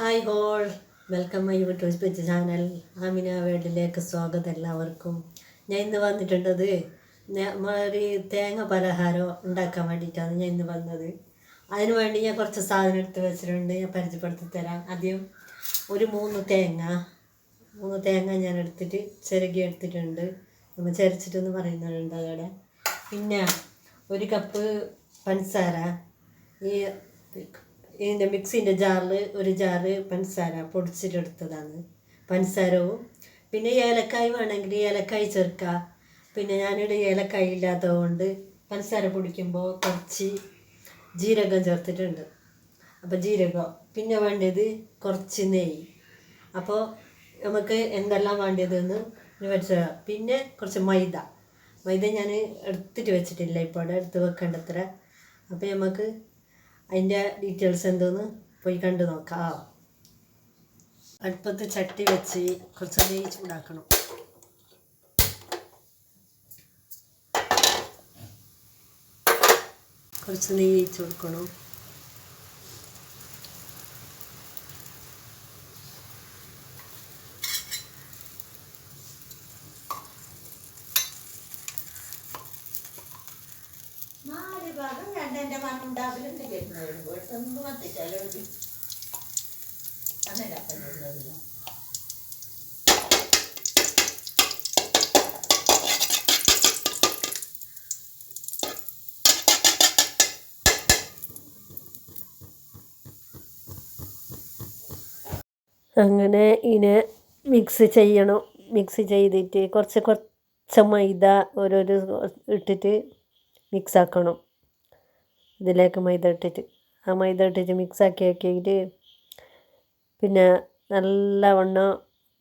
Hi all welcome my YouTube സ്പെച്ച് channel Amina വേൾഡിലേക്ക് സ്വാഗതം എല്ലാവർക്കും. ഞാൻ ഇന്ന് വന്നിട്ടുണ്ടത് ഒരു തേങ്ങ പലഹാരം ഉണ്ടാക്കാൻ വേണ്ടിയിട്ടാണ് ഞാൻ ഇന്ന് വന്നത്. അതിന് വേണ്ടി ഞാൻ കുറച്ച് സാധനം എടുത്ത് വെച്ചിട്ടുണ്ട്. ഞാൻ പരിചയപ്പെടുത്തി തരാം. ആദ്യം ഒരു മൂന്ന് തേങ്ങ. മൂന്ന് തേങ്ങ ഞാൻ എടുത്തിട്ട് ചിരകി എടുത്തിട്ടുണ്ട്. നമ്മൾ ചിരച്ചിട്ടെന്ന് പറയുന്നുണ്ട് അതോടെ പിന്നെ ഒരു കപ്പ് പഞ്ചസാര. ഈ ഇതിന്റെ മിക്സിന്റെ ജാറിൽ ഒരു ജാറ് പഞ്ചസാര പൊടിച്ചിട്ടെടുത്തതാണ് പഞ്ചസാരവും. പിന്നെ ഏലക്കായ് വേണമെങ്കിൽ ഏലക്കായ് ചേർക്കുക പിന്നെ ഞാനിവിടെ ഏലക്കായ് ഇല്ലാത്തതുകൊണ്ട് പഞ്ചസാര പൊടിക്കുമ്പോൾ കുറച്ച് ജീരകം ചേർത്തിട്ടുണ്ട്. അപ്പോൾ ജീരകം. പിന്നെ വേണ്ടത് കുറച്ച് നെയ്യ്. അപ്പോൾ നമുക്ക് എന്തെല്ലാം വേണ്ടതെന്ന് വെച്ചാൽ പിന്നെ കുറച്ച് മൈദ. മൈദ ഞാൻ എടുത്തിട്ട് വെച്ചിട്ടില്ല ഇപ്പോൾ എടുത്ത് വെക്കേണ്ടത്ര. അപ്പോൾ നമുക്ക് അതിന്റെ ഡീറ്റെയിൽസ് എന്തോന്ന് പോയി കണ്ടു നോക്കാം. അടുപ്പത്ത് ചട്ടി വെച്ച് കുറച്ച് നെയ് ചൂടാക്കണം. കുറച്ച് നെയ്യ് ഒഴിച്ചു കൊടുക്കണം. രണ്ടെന്റെ മണം വീട്ടിലൊന്നും കേൾക്കുന്നത് വീട്ടിൽ വന്നിട്ടാലോ അങ്ങനെ അപ്പനുള്ളതല്ലോ അങ്ങനെ ഇതിനെ മിക്സ് ചെയ്യണം. മിക്സ് ചെയ്തിട്ട് കുറച്ച് കുറച്ച് മൈദ ഓരോരോ ഇട്ടിട്ട് മിക്സ് ആക്കണം. ഇതിലേക്ക് മൈദ ഇട്ടിട്ട്. ആ മൈദ ഇട്ടിട്ട് മിക്സാക്കി ആക്കിയിട്ട് പിന്നെ നല്ലവണ്ണം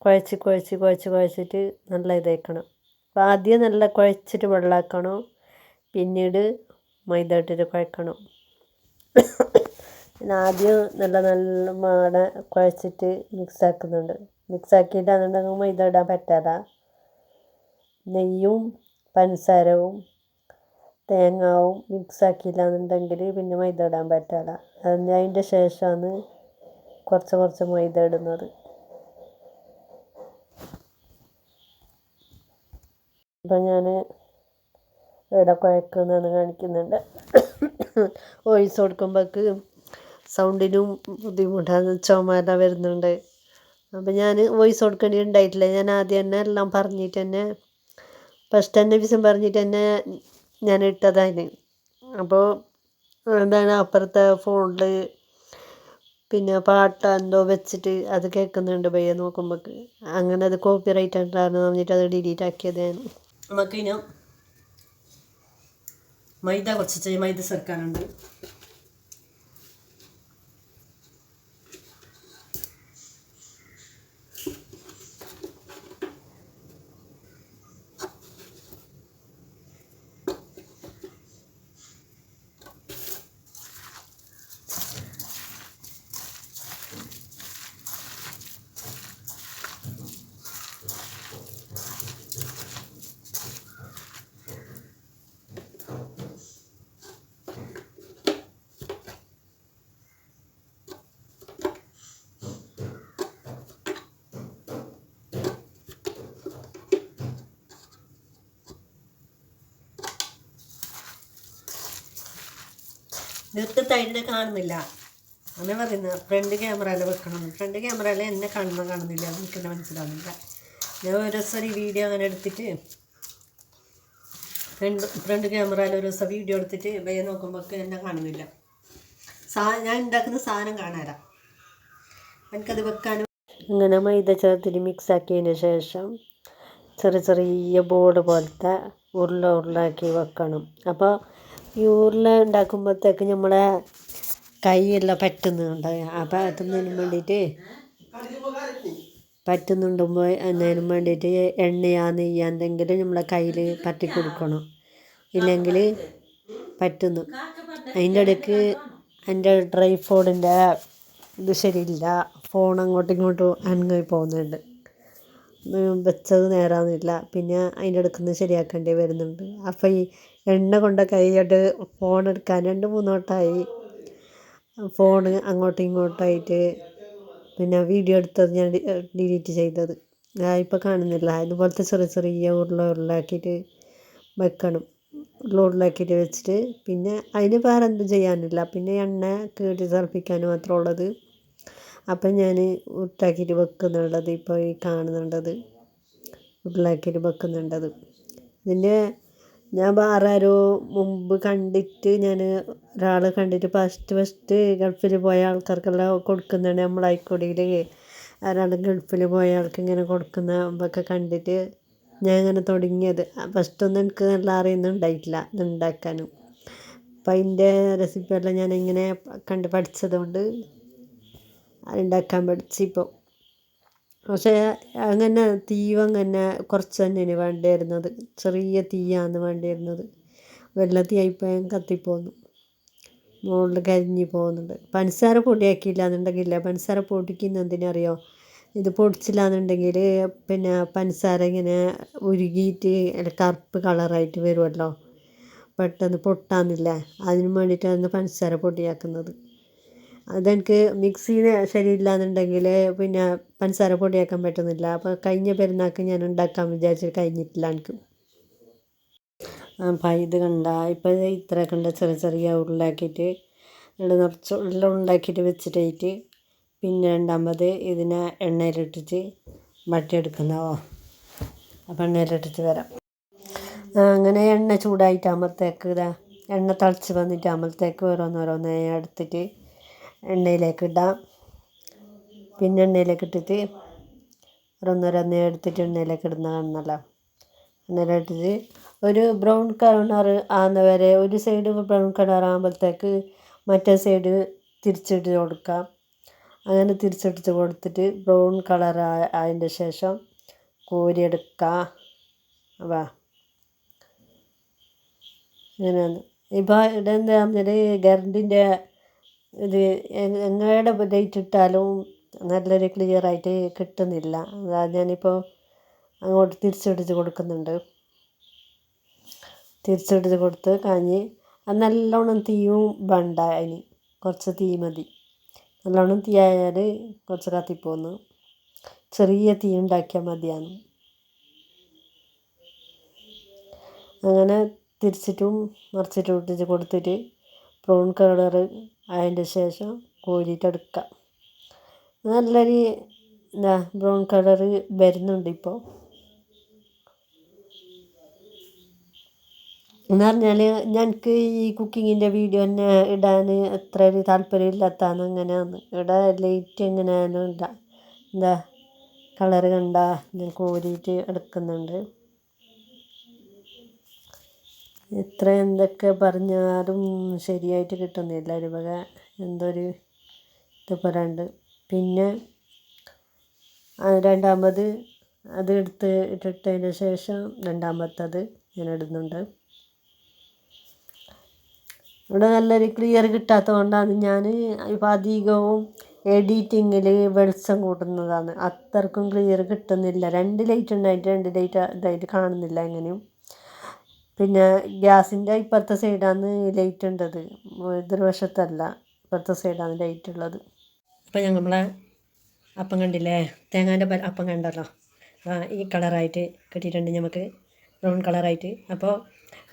കുഴച്ച് കുഴച്ച് കുഴച്ച് കുഴച്ചിട്ട് നല്ല ഇതാക്കണം. അപ്പോൾ ആദ്യം നല്ല കുഴച്ചിട്ട് വെള്ളമാക്കണം പിന്നീട് മൈദ ഇട്ടിട്ട് കുഴക്കണം. പിന്നെ ആദ്യം നല്ല നല്ല മാട കുഴച്ചിട്ട് മിക്സാക്കുന്നുണ്ട് മിക്സാക്കിയിട്ട് മിക്സ് ആക്കിയിട്ടാണെന്നുണ്ടെങ്കിൽ മൈദ ഇടാൻ പറ്റാതെ. നെയ്യും പഞ്ചസാരവും തേങ്ങാവും മിക്സ് ആക്കിയില്ല എന്നുണ്ടെങ്കിൽ പിന്നെ മൈദ ഇടാൻ പറ്റില്ല അതിന്റെ ശേഷമാണ് കുറച്ച് കുറച്ച് മൈദ ഇടുന്നത്. അപ്പം ഞാൻ ഇവിടെ കുഴക്കുന്നതെന്ന് കാണിക്കുന്നുണ്ട്. വോയിസ് കൊടുക്കുമ്പോൾക്ക് സൗണ്ടിനും ബുദ്ധിമുട്ടാണ്. ചുമല വരുന്നുണ്ട്. അപ്പം ഞാൻ വോയിസ് കൊടുക്കേണ്ടി ഉണ്ടായിട്ടില്ല. ഞാൻ ആദ്യം തന്നെ എല്ലാം പറഞ്ഞിട്ട് തന്നെ ഫസ്റ്റ് തന്നെ വിഷം പറഞ്ഞിട്ട് തന്നെ ഞാൻ ഇട്ടതാണ് അപ്പോൾ എന്താണ് അപ്പുറത്തെ ഫോണിൽ പിന്നെ പാട്ട് എന്തോ വെച്ചിട്ട് അത് കേൾക്കുന്നുണ്ട് പയ്യെ നോക്കുമ്പോൾ അങ്ങനെ അത് കോപ്പി റൈറ്റ് ഉണ്ടായിരുന്നു പറഞ്ഞിട്ട് അത് ഡിലീറ്റ് ആക്കിയത് ഞാൻ. നമുക്കിനി മൈദ കുറച്ച് മൈദ ചേർക്കാനുണ്ട്. നിർത്തത്ത് അതിന്റെ കാണുന്നില്ല. അങ്ങനെ പറയുന്നത് ഫ്രണ്ട് ക്യാമറയിൽ വെക്കണം. ഫ്രണ്ട് ക്യാമറയിൽ എന്നെ കാണുന്ന കാണുന്നില്ല. എനിക്ക് തന്നെ മനസ്സിലാവുന്നില്ല. ഞാൻ ഒരു ദിവസം ഈ വീഡിയോ അങ്ങനെ എടുത്തിട്ട് ഫ്രണ്ട് ഫ്രണ്ട് ക്യാമറയിൽ ഒരു ദിവസം വീഡിയോ എടുത്തിട്ട് വേ നോക്കുമ്പോൾ എന്നെ കാണുന്നില്ല. സാ ഞാൻ ഉണ്ടാക്കുന്ന സാധനം കാണാനാ. എനിക്കത് വെക്കാനും ഇങ്ങനെ മൈദ ചേർത്തിൽ മിക്സ് ആക്കിയതിന് ശേഷം ചെറിയ ചെറിയ ബോർഡ് പോലത്തെ ഉരുള ഉരുളാക്കി വെക്കണം. അപ്പോൾ ഈ ഉരുള ഉണ്ടാക്കുമ്പോഴത്തേക്ക് നമ്മളെ കൈയെല്ലാം പറ്റുന്നുണ്ട്. അപ്പോൾ പറ്റുന്നതിന് വേണ്ടിയിട്ട് പറ്റുന്നുണ്ടുമ്പോൾ എന്നതിനും വേണ്ടിയിട്ട് എണ്ണയാ നെയ്യാ എന്തെങ്കിലും നമ്മളെ കയ്യിൽ പറ്റി കൊടുക്കണം. ഇല്ലെങ്കിൽ പറ്റുന്നു. അതിന്റെ ഇടയ്ക്ക് എന്റെ ഡ്രൈ ഫോണിന്റെ ഇത് ശരിയില്ല. ഫോൺ അങ്ങോട്ടും ഇങ്ങോട്ടും അനങ്ങി പോകുന്നുണ്ട്. വെച്ചത് നേരാകുന്നില്ല പിന്നെ അതിന്റെ ഇടയ്ക്ക് ശരിയാക്കേണ്ടി വരുന്നുണ്ട്. അപ്പോൾ ഈ എണ്ണ കൊണ്ട കൈയിട്ട് ഫോൺ എടുക്കാൻ രണ്ട് മൂന്ന് വട്ടമായി ഫോണ് അങ്ങോട്ടും ഇങ്ങോട്ടായിട്ട് പിന്നെ വീഡിയോ എടുത്തത് ഞാൻ ഡിലീറ്റ് ചെയ്തത്. ഇപ്പോൾ കാണുന്നില്ല. ഇതുപോലത്തെ ചെറിയ ചെറിയ ഉരുള ഉരുളാക്കിയിട്ട് വെക്കണം. ഉരുള ഉരുളാക്കിയിട്ട് വെച്ചിട്ട് പിന്നെ അതിന് വേറെ എന്തും ചെയ്യാനില്ല. പിന്നെ എണ്ണ കീറി തിളപ്പിക്കാൻ മാത്രമേ ഉള്ളത്. അപ്പം ഞാൻ ഉരുട്ടാക്കിയിട്ട് വെക്കുന്നുള്ളത് ഇപ്പോൾ ഈ കാണുന്നുണ്ടത്. ഉരുളാക്കിയിട്ട് വെക്കുന്നുണ്ടത്. ഇതിന്റെ ഞാൻ വേറെ ആരോ മുമ്പ് കണ്ടിട്ട് ഞാൻ ഒരാളെ കണ്ടിട്ട് ഫസ്റ്റ് ഫസ്റ്റ് ഗൾഫിൽ പോയ ആൾക്കാർക്കെല്ലാം കൊടുക്കുന്നുണ്ട് നമ്മളെ അയക്കൊടിയിൽ ഒരാൾ ഗൾഫിൽ പോയ ആൾക്ക് ഇങ്ങനെ കൊടുക്കുന്ന ഒക്കെ കണ്ടിട്ട് ഞാൻ ഇങ്ങനെ തുടങ്ങിയത്. ഫസ്റ്റൊന്നും എനിക്ക് നല്ല അറിയുന്നുണ്ടായിട്ടില്ല ഇത് ഉണ്ടാക്കാനും. അപ്പം അതിന്റെ റെസിപ്പിയെല്ലാം ഞാൻ ഇങ്ങനെ കണ്ട് പഠിച്ചതുകൊണ്ട് കൊണ്ട് ഉണ്ടാക്കാൻ പഠിച്ചിപ്പോൾ പക്ഷേ അങ്ങനെ തീയും അങ്ങനെ കുറച്ച് തന്നെയാണ് വേണ്ടിയിരുന്നത്. ചെറിയ തീയാണ് വേണ്ടിയിരുന്നത്. വലിയ തീയായിപ്പോൾ കത്തിപ്പോന്നു. മുകളിൽ കരിഞ്ഞ് പോകുന്നുണ്ട്. പഞ്ചസാര പൊടിയാക്കിയില്ല എന്നുണ്ടെങ്കിൽ പഞ്ചസാര പൊടിക്കുന്ന എന്തിനറിയോ? ഇത് പൊടിച്ചില്ല എന്നുണ്ടെങ്കിൽ പിന്നെ പഞ്ചസാര ഇങ്ങനെ ഉരുകിയിട്ട് കറുപ്പ് കളറായിട്ട് വരുമല്ലോ? പെട്ടെന്ന് പൊട്ടാന്നില്ല അതിന് വേണ്ടിയിട്ടാണ് പഞ്ചസാര പൊടിയാക്കുന്നത്. അതെനിക്ക് മിക്സിയിൽ ശരിയില്ല എന്നുണ്ടെങ്കിൽ പിന്നെ പഞ്ചസാര പൊടിയാക്കാൻ പറ്റുന്നില്ല. അപ്പോൾ കഴിഞ്ഞ പെരുന്നാൾക്ക് ഞാൻ ഉണ്ടാക്കാൻ വിചാരിച്ചിട്ട് കഴിഞ്ഞിട്ടില്ല എനിക്ക്. അപ്പം ഇത് കണ്ട ഇപ്പോൾ ഇത്ര കണ്ട ചെറിയ ചെറിയ ഉരുളാക്കിയിട്ട് ഇവിടെ നിറച്ച് ഉരുള ഉണ്ടാക്കിയിട്ട് വെച്ചിട്ടായിട്ട് പിന്നെ രണ്ടാമത് ഇതിനെ എണ്ണയിലിട്ടിട്ട് വട്ടിയെടുക്കുന്നതോ. അപ്പം എണ്ണയിലിട്ടിട്ട് വരാം. അങ്ങനെ എണ്ണ ചൂടായിട്ടാകുമ്പോഴത്തേക്ക് ഇതാ. എണ്ണ തിളച്ച് വന്നിട്ടാകുമ്പോഴത്തേക്ക് ഓരോന്നോരോന്നേ എടുത്തിട്ട് എണ്ണയിലേക്ക് ഇടാം. പിന്നെ എണ്ണയിലേക്ക് ഇട്ടിട്ട് ഓരോന്നോരോന്ന് എടുത്തിട്ട് എണ്ണയിലേക്ക് ഇടുന്ന കാണുന്നല്ലോ. എണ്ണയിലിട്ടിട്ട് ഒരു ബ്രൗൺ കളർ ആകുന്ന വരെ ഒരു സൈഡ് ബ്രൗൺ കളർ ആകുമ്പോഴത്തേക്ക് മറ്റേ സൈഡ് തിരിച്ചിട്ട് കൊടുക്കാം. അങ്ങനെ തിരിച്ചിട്ട് കൊടുത്തിട്ട് ബ്രൗൺ കളർ ആയതിന്റെ ശേഷം കോരിയെടുക്കാം വാ. ഇങ്ങനെയാണ് ഇപ്പോൾ ഇതെന്താ പറഞ്ഞാൽ ഗരണ്ടിന്റെ ഇത് എ- എങ്ങയുടെ ലൈറ്റ് ഇട്ടാലും നല്ലൊരു ക്ലിയർ ആയിട്ട് കിട്ടുന്നില്ല. അതാ ഞാനിപ്പോൾ അങ്ങോട്ട് തിരിച്ചെടുത്ത് കൊടുക്കുന്നുണ്ട്. തിരിച്ചെടുത്ത് കൊടുത്ത് കാഞ്ഞ് അത് നല്ലോണം തീയും വേണ്ട അതിന് കുറച്ച് തീ മതി. നല്ലോണം തീ ആയാൽ കുറച്ച് കത്തിപ്പോന്ന്. ചെറിയ തീ ഉണ്ടാക്കിയാൽ മതിയാണ് അങ്ങനെ തിരിച്ചിട്ടും മറിച്ചിട്ടും ഇട്ടിട്ട് കൊടുത്തിട്ട് ബ്രൗൺ കളർ അതിന്റെ ശേഷം കോരിയിട്ടെടുക്കാം നല്ലൊരു എന്താ ബ്രൗൺ കളർ വരുന്നുണ്ട് ഇപ്പോൾ എന്ന് പറഞ്ഞാൽ ഞങ്ങൾക്ക് ഈ കുക്കിങ്ങിന്റെ വീഡിയോ തന്നെ ഇടാൻ അത്ര ഒരു താല്പര്യമില്ലാത്തതാണ് അങ്ങനെയാണ്. ഇവിടെ ലൈറ്റ് എങ്ങനെയാലും ഇല്ല എന്താ കളർ കണ്ട ഞാൻ കോരിയിട്ട് എടുക്കുന്നുണ്ട്. എത്ര എന്തൊക്കെ പറഞ്ഞാലും ശരിയായിട്ട് കിട്ടുന്നില്ല. ഒരു വക എന്തോ ഒരു ഇത് പറയാണ്ട്. പിന്നെ രണ്ടാമത് അത് എടുത്ത് ഇട്ടിട്ടതിന് ശേഷം രണ്ടാമത്തത് ഞാൻ ഇടുന്നുണ്ട്. ഇവിടെ നല്ലൊരു ക്ലിയർ കിട്ടാത്തത് കൊണ്ടാണ് ഞാൻ ഇപ്പോൾ അധികവും എഡിറ്റിങ്ങിൽ വെളിച്ചം കൂട്ടുന്നതാണ്. അത്രക്കും ക്ലിയർ കിട്ടുന്നില്ല. രണ്ട് ലൈറ്റ് ഉണ്ടായിട്ട് രണ്ട് ലൈറ്റ് ഇതായിട്ട് കാണുന്നില്ല എങ്ങനെയും. പിന്നെ ഗ്യാസിന്റെ ഇപ്പുറത്തെ സൈഡാണ് ലൈറ്റ് ഉണ്ടത്. എതിർവശത്തല്ല ഇപ്പുറത്തെ സൈഡാണ് ലൈറ്റ് ഉള്ളത്. അപ്പോൾ ഞങ്ങൾ നമ്മളെ അപ്പം കണ്ടില്ലേ? തേങ്ങാന്റെ അപ്പം കണ്ടല്ലോ. ആ ഈ കളറായിട്ട് കിട്ടിയിട്ടുണ്ട്. നമുക്ക് ബ്രൗൺ കളറായിട്ട്. അപ്പോൾ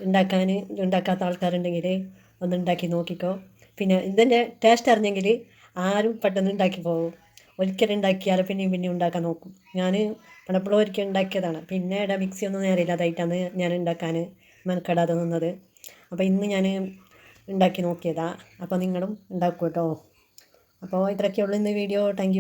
ഉണ്ടാക്കാൻ ഉണ്ടാക്കാത്ത ആൾക്കാരുണ്ടെങ്കിൽ ഒന്ന് ഉണ്ടാക്കി നോക്കിക്കോ. പിന്നെ ഇതിന്റെ ടേസ്റ്റ് അറിഞ്ഞെങ്കിൽ ആരും പെട്ടെന്ന് ഉണ്ടാക്കി പോകും ഒരിക്കലും ഉണ്ടാക്കിയാൽ പിന്നെയും പിന്നെയും ഉണ്ടാക്കാൻ നോക്കും. ഞാൻ പലപ്പോഴും ഒരിക്കൽ ഉണ്ടാക്കിയതാണ്. പിന്നെ ഇവിടെ മിക്സി ഒന്നും നേരില്ലാതായിട്ടാണ് ഞാൻ ഉണ്ടാക്കാൻ മെനക്കെടാതെ നിന്നത്. അപ്പോൾ ഇന്ന് ഞാൻ ഉണ്ടാക്കി നോക്കിയതാണ് അപ്പോൾ നിങ്ങളും ഉണ്ടാക്കും കേട്ടോ അപ്പോൾ ഇത്രയൊക്കെയുള്ളൂ ഇന്ന് വീഡിയോ. താങ്ക്